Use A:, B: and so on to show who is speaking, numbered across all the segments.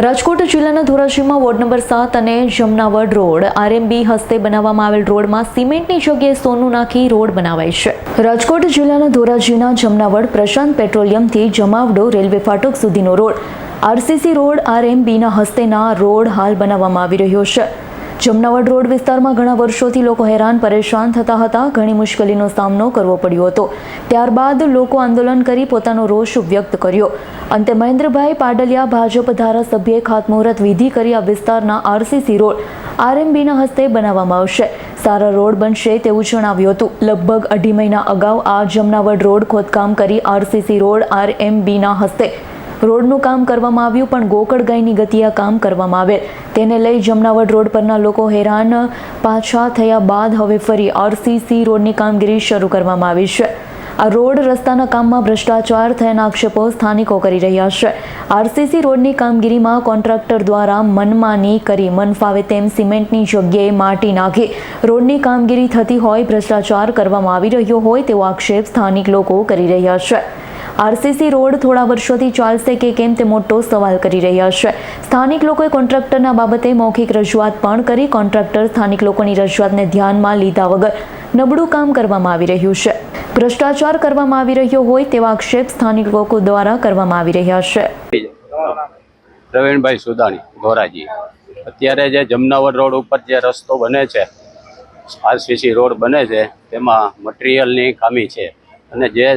A: રાજકોટ જિલ્લાના ધોરાજીમાં ward number સાત અને જમનાવડ રોડ આરએમબી હસ્તે બનાવવામાં આવેલ રોડમાં સિમેન્ટની જગ્યાએ સોનું નાખી રોડ બનાવાય છે. રાજકોટ જિલ્લાના ધોરાજીના જમનાવડ પ્રશાંત પેટ્રોલિયમથી જમાવડો રેલવે ફાટક સુધીનો રોડ. આરસીસી રોડ આરએમબીના હસ્તેના રોડ હાલ બનાવવામાં આવી રહ્યો છે. જમનાવડ રોડ વિસ્તારમાં ઘણા વર્ષોથી લોકો હેરાન, પરેશાન થતા હતા. ઘણી મુશ્કેલીનો સામનો કરવો પડ્યો હતો. ત્યારબાદ લોકો આંદોલન કરી પોતાનો રોષ વ્યક્ત કર્યો. અંતે મહેન્દ્રભાઈ પાડલિયા ભાજપ ધારાસભ્યએ ખાતમુહૂર્ત વિધિ કરી આ વિસ્તારના આરસીસી રોડ આરએમબીના હસ્તે બનાવવામાં આવશે. સારા રોડ બનશે તેવું જણાવ્યું હતું. લગભગ અઢી મહિના અગાઉ આ જમનાવડ રોડ ખોદકામ કરી આરસીસી રોડ આરએમબીના હસ્તે રોડનું કામ કરવામાં આવ્યું, પણ ગોકળ ગાયની ગતિએ કામ કરવામાં આવેલ તેને લઈ જમનાવડ રોડ પરના લોકો હેરાન પાછા થયા બાદ હવે ફરી આરસીસી રોડની કામગીરી શરૂ કરવામાં આવી છે. આ રોડ રસ્તાના કામમાં ભ્રષ્ટાચાર થયાના આક્ષેપો સ્થાનિકો કરી રહ્યા છે. આરસીસી રોડની કામગીરીમાં કોન્ટ્રાક્ટર દ્વારા મનમાની કરી મન ફાવે તેમ સિમેન્ટની જગ્યાએ માટી નાખી. રોડની કામગીરી થતી હોય, ભ્રષ્ટાચાર કરવામાં આવી રહ્યો હોય તેવો આક્ષેપ સ્થાનિક લોકો કરી રહ્યા છે. આરસીસી રોડ થોડા વર્ષોથી ચાલશે કે કેમ તે મોટો સવાલ કરી રહ્યા છે. સ્થાનિક લોકોએ કોન્ટ્રાક્ટરના બાબતે મૌખિક રજૂઆત પણ કરી. કોન્ટ્રાક્ટર સ્થાનિક લોકોની રજૂઆતને ધ્યાનમાં લીધા વગર નબળું કામ કરવામાં આવી રહ્યું છે. ભ્રષ્ટાચાર કરવામાં આવી રહ્યો હોય તેવા આક્ષેપ સ્થાનિક લોકો દ્વારા કરવામાં આવી રહ્યા છે.
B: પ્રવીણભાઈ સુદાણી, ધોરાજી. અત્યારે જે જમનાવર રોડ ઉપર જે રસ્તો બને છે, આરસીસી રોડ બને છે, તેમાં મટીરિયલની ખામી છે. અને જે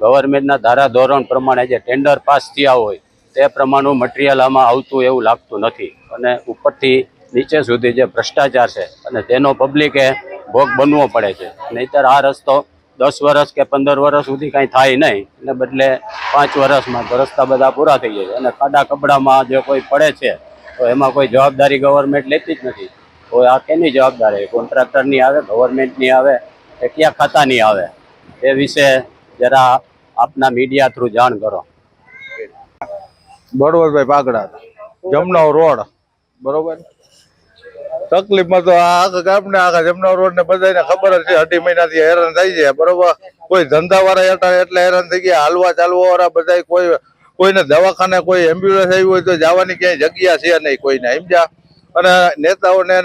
B: ગવર્મેન્ટના ધારા ધોરણ પ્રમાણે જે ટેન્ડર પાસ થયા હોય, તે પ્રમાણનું મટીરિયલ આમાં આવતું એવું લાગતું નથી. અને ઉપરથી નીચે સુધી જે ભ્રષ્ટાચાર છે, અને તેનો પબ્લિકે ભોગ બનવો પડે છે. નહીતર આ રસ્તો દસ વર્ષ કે પંદર વર્ષ સુધી કાંઈ થાય નહીં, એને બદલે પાંચ વર્ષમાં રસ્તા બધા પૂરા થઈ જાય અને ખાડા કપડામાં જે કોઈ પડે છે, તો એમાં કોઈ જવાબદારી ગવર્મેન્ટ લેતી જ નથી. તો આ કેની જવાબદારી? કોન્ટ્રાક્ટરની આવે, ગવર્મેન્ટની આવે, કે ક્યાં ખાતાની આવે? એ વિશે જરા આપના મીડિયા થ્રુ જાણ કરો.
C: બળવંતભાઈ પાગડા જમનાવ રોડ, બરોબર? તકલીફમાં તો આખા ગામને, આખા જમનાવ રોડ ને બધાને ખબર જ છે, અઢી મહિનાથી હેરાન થઈ છે, બરોબર? કોઈ ધંધા વાળા એટલે હેરાન થઈ ગયા, હાલવા ચાલવા વાળા બધા કોઈ, કોઈને દવાખાને કોઈ એમ્બ્યુલન્સ આવી હોય તો જવાની ક્યાંય જગ્યા છે નહીં કોઈને, સમજ્યા? અને નેતાઓને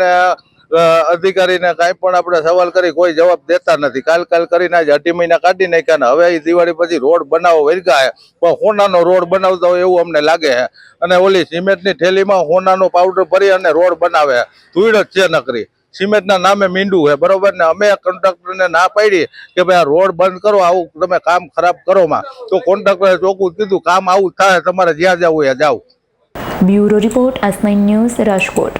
C: અધિકારીને કાંઈ પણ આપણે સવાલ કરી કોઈ જવાબ દેતા નથી. કાલ કાલ કરીને આજે અઢી મહિના કાઢી નાખ્યા ને હવે એ દિવાળી પછી રોડ બનાવો વર્ગા હે. પણ હોનાનો રોડ બનાવતા હોય એવું અમને લાગે છે અને ઓલી સિમેન્ટની થેલીમાં હોનાનો પાવડર ભરી અને રોડ બનાવે ધૂળ જ છે નકરી. સિમેન્ટના નામે મીંડું છે બરોબર ને? અમે કોન્ટ્રાક્ટરને ના પાડી કે ભાઈ આ રોડ બંધ કરો, આવું તમે કામ ખરાબ કરો માં. તો કોન્ટ્રાક્ટરે ચોખ્ખું કીધું, કામ આવું થાય, તમારે જ્યાં જવું ત્યાં જાઓ.
A: Bureau report S news Rajkot.